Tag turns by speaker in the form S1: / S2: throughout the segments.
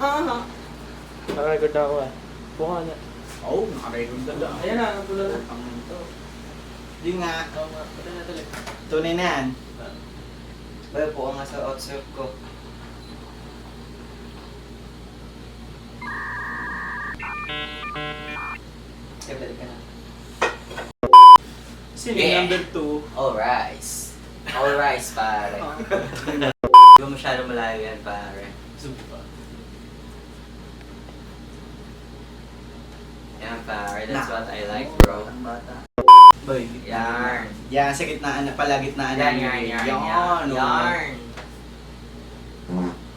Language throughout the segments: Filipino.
S1: Aha.
S2: Nakarecord na ako eh. Buka na.
S1: Oo, oh, nakarecord na lang.
S2: Ayan na, ang pula na.
S1: Ang ito. Di nga.
S2: Oo nga, pala na tuloy.
S1: Tunay na yan.
S3: Ba, po nga sa WhatsApp ko. Sige, balik ka na.
S2: Sino
S3: Yeah.
S2: number 2?
S3: All rise. All rise, pare. Di ba masyado malayo yan, pare?
S2: Zoom
S3: Yan, pare. That's
S1: Nah.
S3: what I like, bro.
S1: Ang bata.
S3: Boy, yarn.
S1: Yan, sa gitnaan na, palagitnaan
S3: Yarn,
S1: na.
S3: yarn, yarn,
S1: Yan,
S3: yarn. Yarn.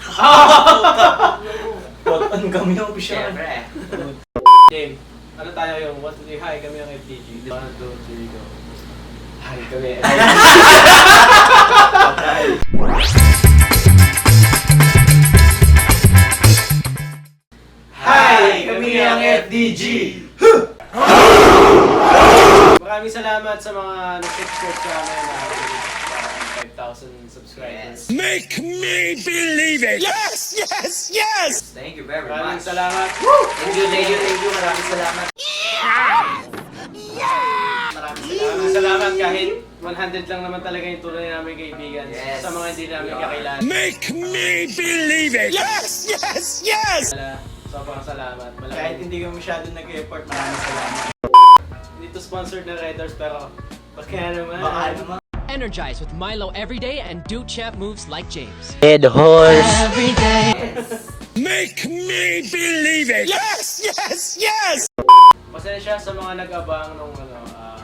S1: What on kami yung official.
S3: Siyempre.
S2: Game. Ano tayo yung 1, 2, 3, hi kami ang FTG. 1, 2, 3, go. Hi kami. salamat.
S3: Thank you, thank you, thank you. Maraming salamat.
S2: Maraming salamat kahit 100 lang naman talaga yung tunay namin kaibigan
S3: Yes.
S2: sa mga hindi namin
S3: Yeah.
S2: kakilala.
S4: Make me believe it! Yes, yes, yes!
S2: Sobrang salamat.
S1: Kahit
S2: Malaking,
S1: hindi ka masyado nag-effort, maraming salamat.
S2: hindi to sponsored na Riders pero baka naman.
S1: Baka naman.
S5: Energize with Milo every day and do champ moves like James.
S3: Yes.
S4: Make me believe it! Yes, yes, yes!
S2: Pasensya sa mga nag-abang nung ano, ah,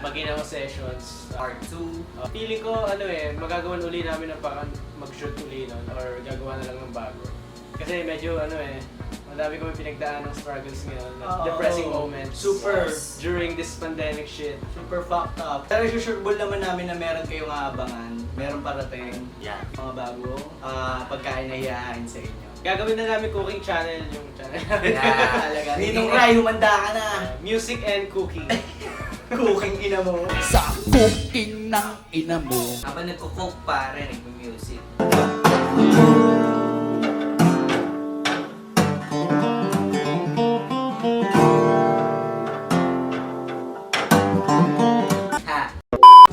S2: maginawa sessions.
S3: Part 2.
S2: ah, feeling ko ano eh, magagawan uli namin ng parang mag-shoot uli nun or gagawa na lang ng bago. Kasi medyo ano eh, madami kami pinagdaan ng struggles ngayon, ng
S1: Oo.
S2: depressing moments.
S1: Super.
S3: Yes.
S2: During this pandemic shit.
S1: Super fucked up. Pero susureball naman namin na meron kayong aabangan. Meron parating.
S3: Yeah.
S1: Mga bago. ah pagkain na hihahain sa inyo.
S2: Gagawin na namin cooking channel yung channel namin.
S3: Yeah.
S1: Talaga. Ninong Rai, humanda ka na.
S2: Music and cooking.
S1: Cooking ina mo.
S4: Sa cooking ng ina mo.
S3: Habang nagko-coke pare, nagmo-music. Ha?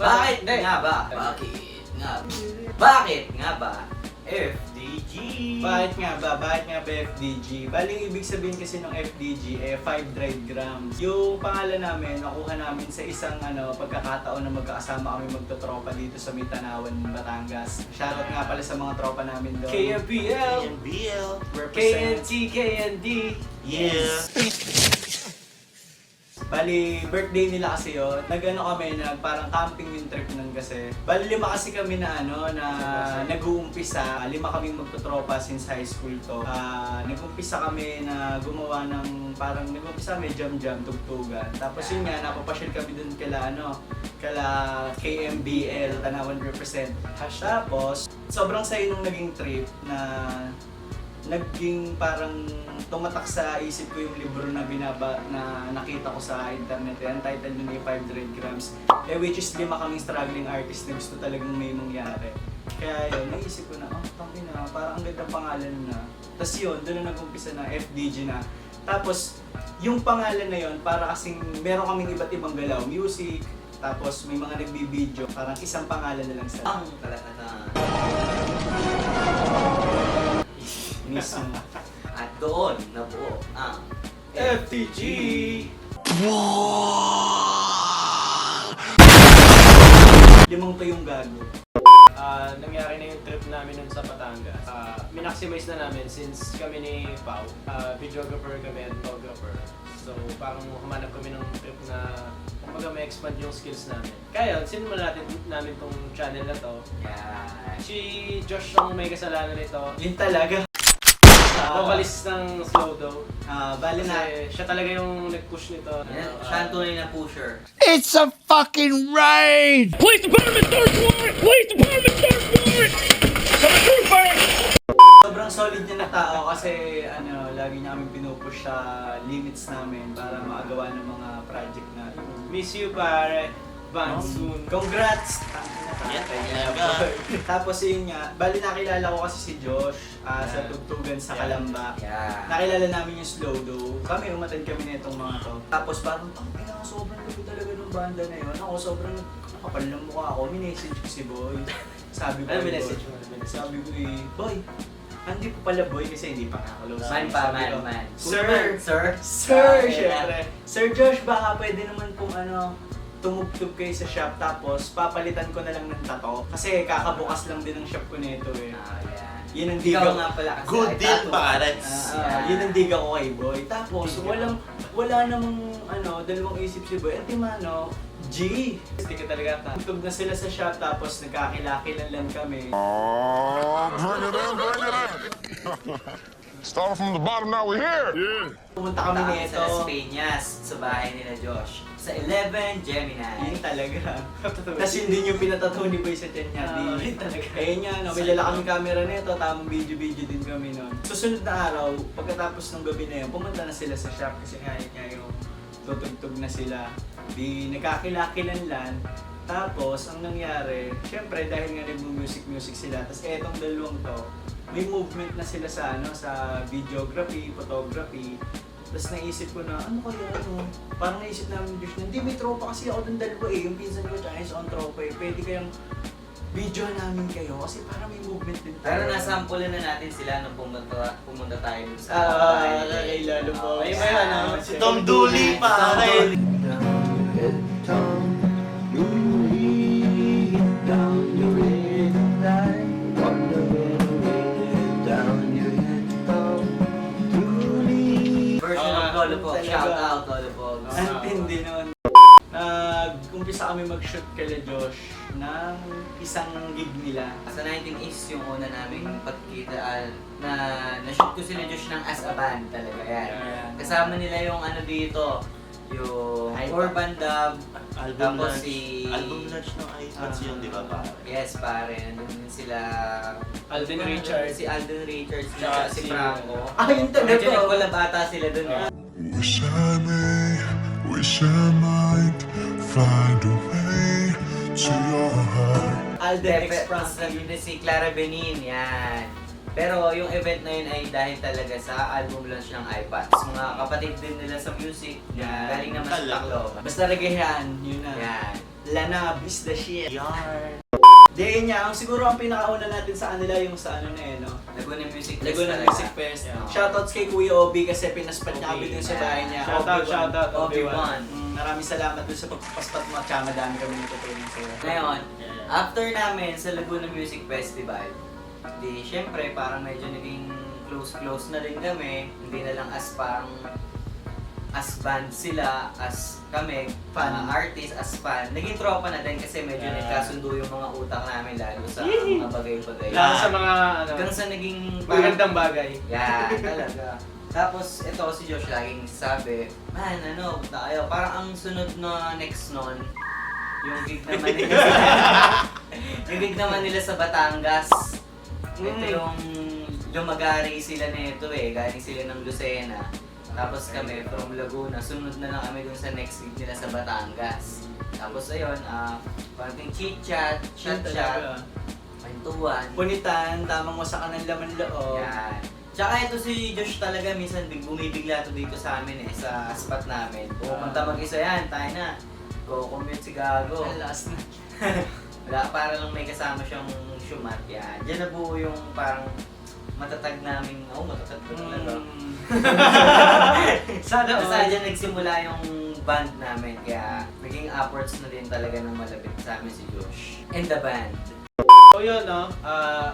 S3: Bakit nga ba? Bakit nga ba? Bakit nga ba? FDG.
S1: Bakit nga ba? Bakit nga ba FDG? Baling ibig sabihin kasi ng FDG eh 5 dried grams. Yung pangalan namin, nakuha namin sa isang ano, pagkakataon na magkakasama kami magtotropa dito sa Mitanawan, Batangas. Shoutout nga pala sa mga tropa namin doon.
S2: KMBL,
S1: KNBL. Represent.
S2: KNT, KND.
S1: Yes. Bali, birthday nila kasi yun. Nag-ano kami, nag parang camping yung trip nun kasi. Bali, lima kasi kami na ano, na nag-uumpisa. Lima kami magtotropa since high school to. Ah, nag-umpisa kami na gumawa ng parang nag-umpisa kami jam-jam, tugtugan. Tapos yun nga, napapasyal kami dun kala ano, kala KMBL, Tanawan Represent. Tapos, sobrang sayo nung naging trip na naging parang tumatak sa isip ko yung libro na binaba na nakita ko sa internet. Yan title nun yung 5 Dread Grams. Eh which is lima kaming struggling artist na gusto talagang may mangyari. Kaya yun naisip ko na oh tangin na parang ang ganda pangalan na. Tapos yun doon na nag-umpisa na FDG na. Tapos yung pangalan na yun para kasing meron kaming iba't ibang galaw music tapos may mga nagbibideo parang isang pangalan na lang sa
S3: Ang kalahatan.
S1: Mismo
S3: At doon nabuo ang
S2: FTG!
S1: limang to yung gago
S2: Ah, nangyari na yung trip namin nun sa Batangas. Ah, minaximize na namin since kami ni Pau, ah, videographer kami at photographer. So, parang humanap kami ng trip na kumbaga may expand yung skills namin. Kaya yun, natin namin tong channel na to.
S3: yan.
S2: Si Josh ang may kasalanan nito.
S1: yun talaga
S2: Vocalist ng Slow Dough.
S1: Ah, bali na.
S2: Siya talaga yung nag-push nito.
S3: Yan,
S2: Ano,
S3: siya ang
S2: ah,
S3: tunay na pusher.
S4: It's a fucking raid! Police department, third warrant! Police department, third warrant!
S1: Sobrang solid niya na tao kasi ano, lagi niya kami pinupush sa limits namin para makagawa ng mga project na
S2: Miss you, pare. Advance soon.
S1: Congrats!
S6: Talaga.
S1: Tapos yun nga, bali nakilala ko kasi si Josh ah, sa tugtugan sa
S2: Yeah.
S1: Kalamba.
S3: Yeah.
S1: Nakilala namin yung slow do. Kami, umatid kami na itong mga to. Tapos parang, ang oh, ina, sobrang lugo talaga ng banda na yun. Ako, sobrang kapal ng mukha ako. Minessage ko si Boy. Sabi ko,
S2: Ano
S1: kay
S2: minessage
S1: Boy-
S2: mo? Minessage
S1: Sabi ko eh, Boy, hindi po pala Boy kasi hindi pa nakakalose.
S3: Man pa, man,
S1: ko,
S3: man.
S1: Sir,
S3: Sir.
S1: Sir, syempre. Sir Josh, baka pwede naman pong ano, tumugtog kayo sa shop tapos papalitan ko na lang ng tato. Kasi kakabukas lang din ng shop ko nito eh.
S3: Ah, yeah.
S1: Yun ang
S3: Ikaw
S1: digaw.
S3: nga pala kasi.
S6: Good
S3: ay,
S6: deal,
S3: tattoo.
S6: pare.
S1: Ah,
S3: Yeah.
S1: yun ang diga ko kay Boy. Tapos
S2: Diga.
S1: walang wala namang ano, dalawang isip si Boy. At mano, G. Hindi ka talaga ka. Tugtog na sila sa shop tapos nagkakilakilan lang kami.
S7: Oh, bring it in, bring it in. Starting from the bottom, now we're here. Yeah.
S1: Pumunta kami
S3: Kami
S1: nito.
S3: sa Las Peñas, sa bahay nila Josh. Sa 11 Gemini.
S1: Yun talaga. Tapos yun din yung ni Boy sa tiyan niya. Di-
S2: yun talaga.
S1: Ayun nga, no, may dala kami camera nito, tamang video-video din kami noon. Susunod na araw, pagkatapos ng gabi na yun, pumunta na sila sa shop kasi nga yun nga yung tutugtog na sila. Di nagkakilakilan lang. Tapos, ang nangyari, syempre dahil nga nag-music-music sila, tapos etong dalawang to, may movement na sila sa ano sa videography, photography. Tapos naisip ko na, ano kaya ano? Parang naisip namin, Josh, na, hindi may tropa kasi ako dun dalawa eh. Yung pinsan ko tsaka yung on tropa eh. Pwede kayang video namin kayo kasi para may movement din
S3: Pero
S1: tayo.
S3: nasampulan na natin sila nung pumunta, pumunta tayo dun sa
S1: Ah,
S3: nila.
S1: kay Lalo po.
S2: Ayun ba yun, ano?
S6: Si Tom Dooley, pare.
S3: Version
S1: Nag-umpisa kami mag-shoot kay Josh ng isang gig nila.
S3: Sa 19 is yung una naming pagkita ah, na na-shoot ko sila Josh ng as a band talaga yan.
S1: Yeah.
S3: Kasama nila yung ano dito, yung
S1: Hype.
S3: Urban Dub,
S6: Album
S3: Tapos
S6: launch.
S3: si-
S6: Album launch ng iPads
S1: Ah.
S6: yun, di ba, pare?
S3: yes pare, nandun din sila
S2: Alden
S3: Ano,
S2: Richards.
S3: Si Alden Richards,
S2: tsaka
S3: si
S2: si-
S3: Franco.
S1: Ah, yun talaga.
S3: Medyo nagkulab ata sila dun eh.
S7: Wish I may, wish I might find a way to your heart.
S1: Alden X
S3: Depe-
S1: Francis.
S3: nandun din si Clara Benin, yan. Pero yung event na yun ay dahil talaga sa album launch ng iPads. Mga kapatid din nila sa music,
S1: Yan.
S3: galing naman sa. Tacloban.
S1: Basta reggaehan, yun na.
S3: Yan.
S1: Lanab is the shit.
S6: Yarn.
S1: Yun niya, ang siguro ang pinakauna natin sa kanila yung sa ano na eh, no?
S3: Laguna Music Fest
S1: Laguna
S3: talaga.
S1: Music Fest.
S2: Yeah.
S1: Shoutouts kay Kuya Obi kasi pinaspat niya kami dun sa bahay niya.
S2: Shout out,
S1: Obi-Wan.
S2: shout out,
S3: Obi-Wan.
S2: Obi-Wan.
S1: Mm, maraming salamat dun sa pagpaspat mo at saka madami kami natutulong sa'yo.
S3: Ngayon, after namin sa Laguna Music Festival, di syempre parang medyo naging close-close na rin kami. Hindi na lang as parang as band sila, as kami,
S1: Fan.
S3: fan, artist, as fan. Naging tropa na din kasi medyo
S2: Yeah.
S3: nagkasundo yung mga utak namin lalo sa mga bagay-bagay.
S2: Lalo sa mga ano,
S3: Hanggang sa naging
S2: magandang bagay.
S3: Yeah, talaga. Tapos ito si Josh laging sabi, man ano, punta kayo. Parang ang sunod na next nun, yung gig naman nila yung gig naman nila sa Batangas. Ito
S2: Mm.
S3: yung lumagari sila nito eh, galing sila ng Lucena. Tapos kami from Laguna, sunod na lang kami dun sa next gig nila sa Batangas. Tapos ayun, ah, konting chit-chat, chat-chat,
S1: talaga.
S3: kwentuhan.
S1: Punitan, tamang wasa ka ng laman loob.
S3: Yan. Tsaka ito si Josh talaga, minsan big bumibigla to dito sa amin eh, sa spot namin. Pupunta mag-isa yan, tayo na. Go commute si Gago.
S1: Ang last na.
S3: Wala, para lang may kasama siyang shumat yan. Diyan nabuo yung parang matatag namin, oh matatag ba talaga?
S1: Mm.
S3: Sana Basta dyan nagsimula yung band namin, kaya naging upwards na din talaga ng malapit sa amin si Josh. And the band.
S2: So yun, no? Ah,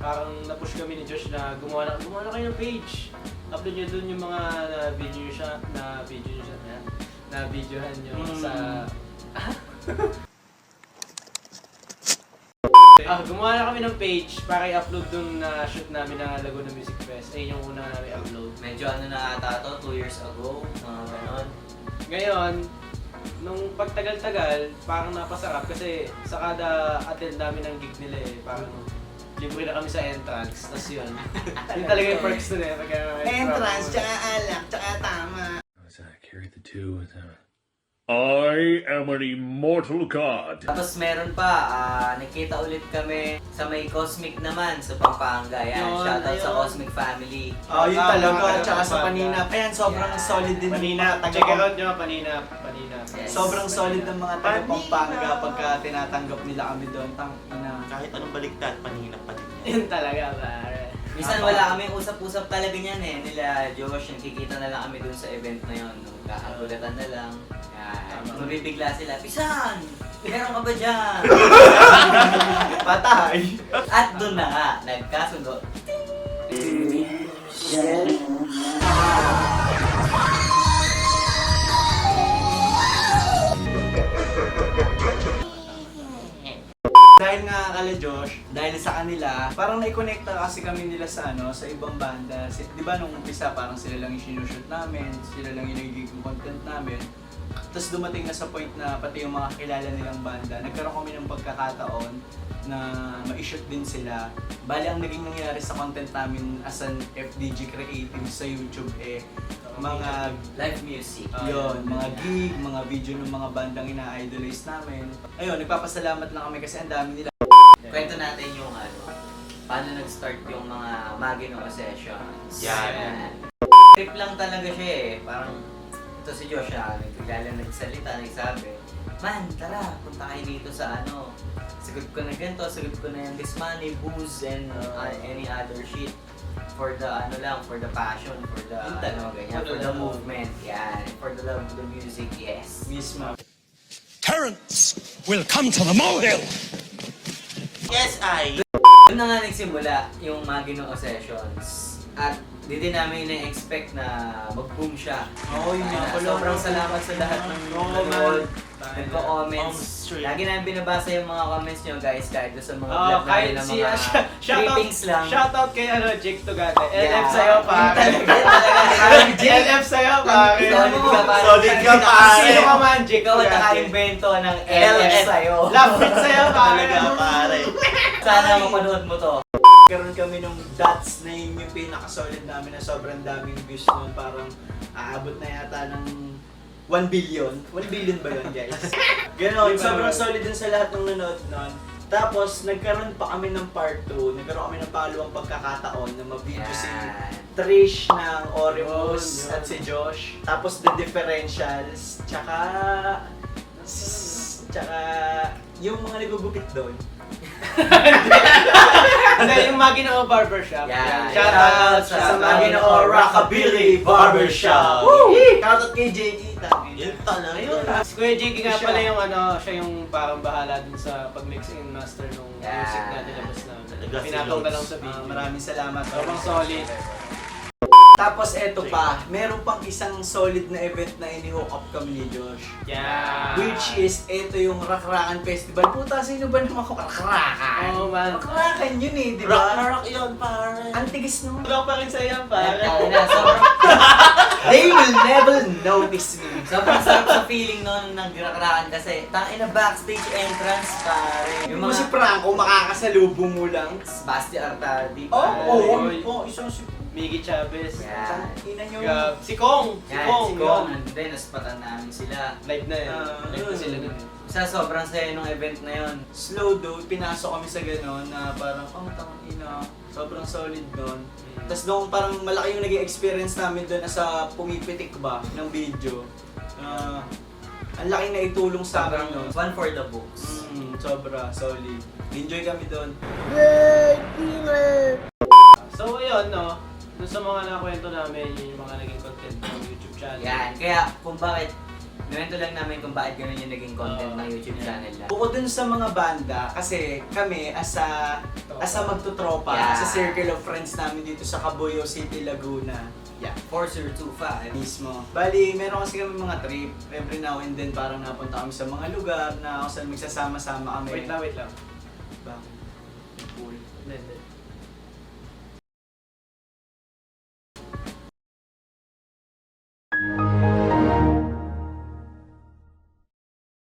S2: parang na-push kami ni Josh na gumawa na, gumawa na kayo ng page. Upload nyo dun yung mga na video nyo siya, na video nyo siya, na, na videohan nyo
S1: Mm.
S2: sa... ah, gumawa na kami ng page para i-upload dun na shoot namin na Laguna Music Fest. Ayun yung una namin upload.
S3: Medyo ano na ata to, 2 years ago, mga ganon.
S2: Ngayon, nung pagtagal-tagal, parang napasarap kasi sa kada attend namin ng gig nila eh, parang libre na kami sa entrance. Tapos yun. yun talaga yung perks nun eh.
S1: Entrance, tsaka alak, tsaka tama.
S8: Was I carry the two with uh,
S4: I am an immortal god.
S3: Tapos meron pa, ah, nakita ulit kami sa may Cosmic naman sa Pampanga. Yan,
S2: Yun,
S3: shoutout sa
S2: ayun.
S3: Cosmic family.
S1: Oh, yun
S2: Ah,
S1: talaga.
S2: mga
S1: Tsaka sa. Paninap. Ayan, sobrang
S3: Yeah.
S1: solid din. ng
S2: Panina,
S1: taga-
S2: check it out nyo, panina, panina.
S3: Yes.
S1: Sobrang solid ng mga taga
S6: Panina.
S1: Pampanga pagka tinatanggap nila kami doon. Tang ina.
S6: Kahit anong baliktad, paninap pa din.
S2: Yun talaga, pare.
S3: Minsan wala kami usap-usap talaga niyan eh. Nila Josh, nakikita na lang kami dun sa event na yun. No? Kakagulatan na lang. Yan. Mabibigla sila, Pisan! Meron ka ba dyan?
S1: Patay!
S3: At dun na nga, nagkasundo.
S1: Dahil dahil sa kanila, parang nai-connecta kasi kami nila sa ano, sa ibang banda. Si, 'Di ba nung umpisa parang sila lang yung sinushoot namin, sila lang yung nagiging content namin. Tapos dumating na sa point na pati yung mga kilala nilang banda, nagkaroon kami ng pagkakataon na ma-shoot din sila. Bali, ang naging nangyari sa content namin as an FDG creative sa YouTube eh, mga
S3: Live music.
S2: Ah,
S1: Yun, mga gig, mga video ng mga bandang ina-idolize namin. Ayun, nagpapasalamat lang kami kasi ang dami nila.
S3: Kwento natin yung ano, paano nag-start yung mga Magino sessions.
S6: Yan.
S3: Trip lang talaga siya eh. Parang, ito si Josh ah, nagkagala nagsalita, nagsabi, Man, tara, punta kayo dito sa ano. Sagot ko na ganito, sagot ko na yung this money, booze, and uh, any other shit. For the ano lang, for the passion, for the
S1: Yung
S3: ano,
S1: tanong,
S3: ganyan,
S1: for
S3: for
S1: the
S3: the movement, yan. For the love of the music, yes.
S1: Mismo.
S4: Terrence will come to the molehill.
S6: Yes, I.
S3: Doon na nga nagsimula yung Magino Sessions. At di din namin na-expect na mag-boom siya.
S1: Oo, yun nga
S3: Kaya
S1: pala.
S3: Sobrang salamat sa lahat ng
S1: Oo,
S2: man.
S3: Nagko-comments. Lagi namin binabasa yung mga comments nyo guys kahit doon sa mga
S2: Oh,
S3: vlog
S2: kahit
S3: namin ng
S2: si
S3: mga
S2: uh, sh- shoutout,
S3: lang.
S2: shoutout kay ano, Jake Tugate.
S3: Yeah.
S2: LF sa'yo, pare. LF sa'yo, pare.
S3: Solid ka, pare.
S6: Solid ka, pare.
S2: Sino ka man, Jake
S3: Ikaw ang
S2: Tugate?
S3: naka-invento ng LF sa'yo.
S2: Lapit sa'yo, pare.
S6: Pare.
S3: Sana mapanood mo to.
S1: Karoon kami nung dots na yun yung pinaka-solid namin na sobrang daming views nun. Parang aabot na yata ng 1 billion. 1 billion ba yun, guys? Ganon,
S2: Di ba?
S1: sobrang solid din sa lahat ng nanood nun. Tapos, nagkaroon pa kami ng part 2. Nagkaroon kami ng palawang pagkakataon na ma-video si. Trish ng
S2: Yun, yun.
S1: at si Josh. Tapos the differentials, tsaka tsaka yung mga nagugupit doon.
S2: Hindi, yung Maginoo Barbershop.
S3: Yeah.
S2: Shoutout
S3: Sa
S1: sa
S3: Maginoo
S1: Rockabilly Barbershop.
S2: Woo!
S1: Shoutout kay JD. tangin.
S6: Yun talaga.
S1: Ayun.
S2: Si Kuya Jiggy nga pala yung ano, siya yung parang bahala dun sa pag-mix and master nung
S3: Yeah.
S2: music na nilabas
S6: si
S2: Pinatong na lang sa
S1: Ah,
S2: video.
S1: maraming salamat.
S2: Sobrang solid.
S1: Tapos eto pa, meron pang isang solid na event na ini-hook up kami ni Josh.
S2: Yeah.
S1: Which is, eto yung Rakrakan Festival. Puta, sino ba naman ko Rakrakan?
S2: Oh man.
S1: Rakrakan yun eh, di
S6: Rock na
S1: ba?
S6: rock yun, pare.
S1: Ang tigis nung...
S2: Tulog pa rin sa'yo,
S3: Ay,
S2: pare.
S3: na, sobrang,
S1: They will never notice me.
S3: sobrang sarap sa feeling nun ng girakrakan kasi tangin na backstage entrance pare.
S1: Yung mo si Franco, makakasalubong mo lang.
S3: Basti Artadi.
S1: Oh,
S3: pare.
S1: oo.
S2: Oy.
S1: Oh, isang si...
S2: Miggy Chavez.
S3: Yan.
S1: Ina nyo.
S2: Gab. Si Kong. Si
S3: Yan,
S2: Kong.
S3: si Kong, nandun, naspatan namin sila.
S2: Live na yun.
S1: Ah,
S2: Live na
S1: yun.
S2: sila nun.
S3: Sa sobrang saya nung event na yon.
S1: Slow though, pinasok kami sa gano'n na parang, oh, tangin ina, sobrang solid doon. Tapos doon parang malaki yung naging experience namin doon sa pumipitik ba ng video. Ah, ang laking na itulong sa amin
S3: Sobrang
S1: noon.
S3: one for the books.
S1: Mm, sobra, solid. Enjoy kami doon.
S2: So ayun, no. Dun sa mga nakwento namin, yun yung mga naging content ng YouTube channel.
S3: Yan, kaya kung bakit, Nuwento lang namin kung bakit ganun yung naging content ng YouTube channel lang.
S1: Bukod dun sa mga banda, kasi kami as a, as a magtutropa,
S3: Yeah.
S1: sa circle of friends namin dito sa Cabuyo City, Laguna. Yeah.
S3: Forcer 25.
S1: mismo. Bali, meron kasi kami mga trip. Every now and then, parang napunta kami sa mga lugar na kung saan magsasama-sama kami.
S2: Wait lang, wait lang.
S1: Ba? Cool.
S2: Hindi, hindi.